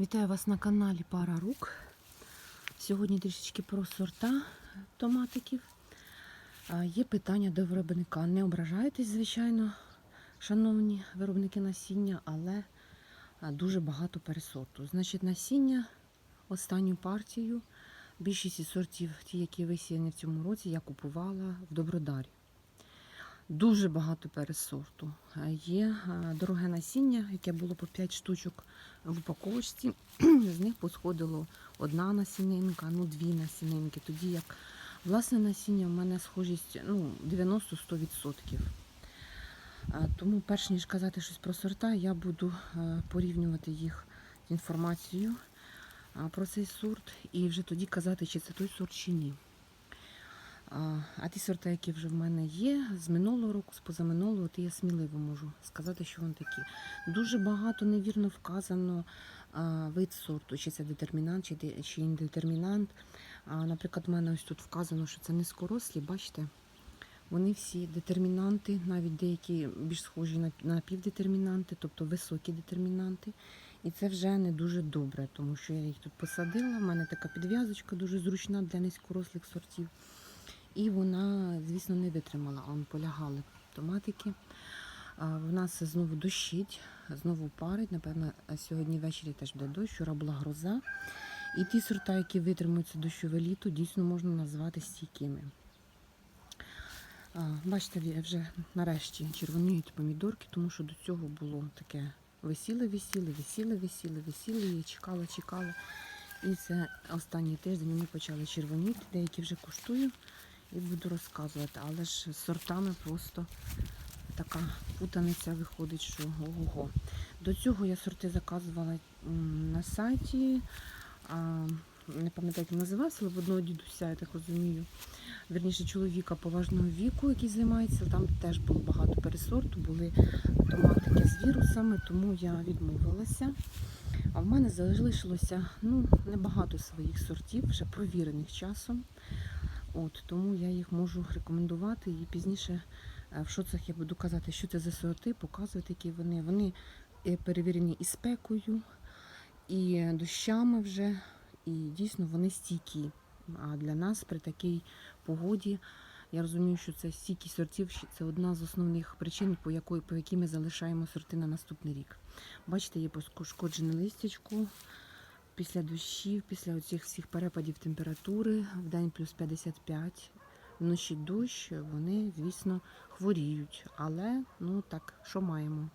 Вітаю вас на каналі Пара Рук. Сьогодні трішечки про сорта томатиків. Є питання до виробника. Не ображайтесь, звичайно, шановні виробники насіння, але дуже багато пересорту. Значить, насіння останню партію, більшість сортів, ті, які висіяні в цьому році, я купувала в Добродарі. Дуже багато пересорту. Є дороге насіння, яке було по 5 штучок в упаковочці. З них посходило одна насінинка, ну дві насінинки. Тоді як власне насіння в мене схожість ну, 90-100%. Тому, перш ніж казати щось про сорта, я буду порівнювати їх з інформацією про цей сорт і вже тоді казати, чи це той сорт, чи ні. А, ті сорти, які вже в мене є, з минулого року, з позаминулого, то я сміливо можу сказати, що вони такі. Дуже багато невірно вказано вид сорту, чи це детермінант, чи, індетермінант. Наприклад, в мене ось тут вказано, що це низькорослі, бачите? Вони всі детермінанти, навіть деякі більш схожі на, на півдетермінанти, тобто високі детермінанти. І це вже не дуже добре, тому що я їх тут посадила. У мене така підв'язочка дуже зручна для низькорослих сортів. І вона, звісно, не витримала. Он полягали томатики. В нас знову дощить, знову парить. Напевно, сьогодні ввечері теж буде дощ, вчора була гроза. І ті сорта, які витримуються дощове літо, дійсно можна назвати стійкими. Бачите, ві- вже нарешті червоніють помідорки, тому що до цього було таке висіли, висіли, висіли, висіли, висіли, і чекала, чекала. І це останній тиждень вони почали червоніти, деякі вже куштую і буду розказувати. Але ж сортами просто така путаниця виходить, що ого-го. До цього я сорти заказувала на сайті. Не пам'ятаю, як називався, але в одного дідуся, я так розумію. Вірніше, чоловіка поважного віку, який займається. Там теж було багато пересорту, були томатики з вірусами, тому я відмовилася. А в мене залишилося ну, небагато своїх сортів, вже провірених часом. От, тому я їх можу рекомендувати і пізніше е, в шоцах я буду казати, що це за сорти, показувати, які вони. Вони е, перевірені і спекою, і дощами вже, і дійсно вони стійкі. А для нас при такій погоді я розумію, що це стійкість сортів це одна з основних причин, по якої по якій ми залишаємо сорти на наступний рік. Бачите, є пошкоджене листячко після дощів, після оцих всіх перепадів температури, в день плюс 55, вночі дощ, вони, звісно, хворіють. Але ну так, що маємо?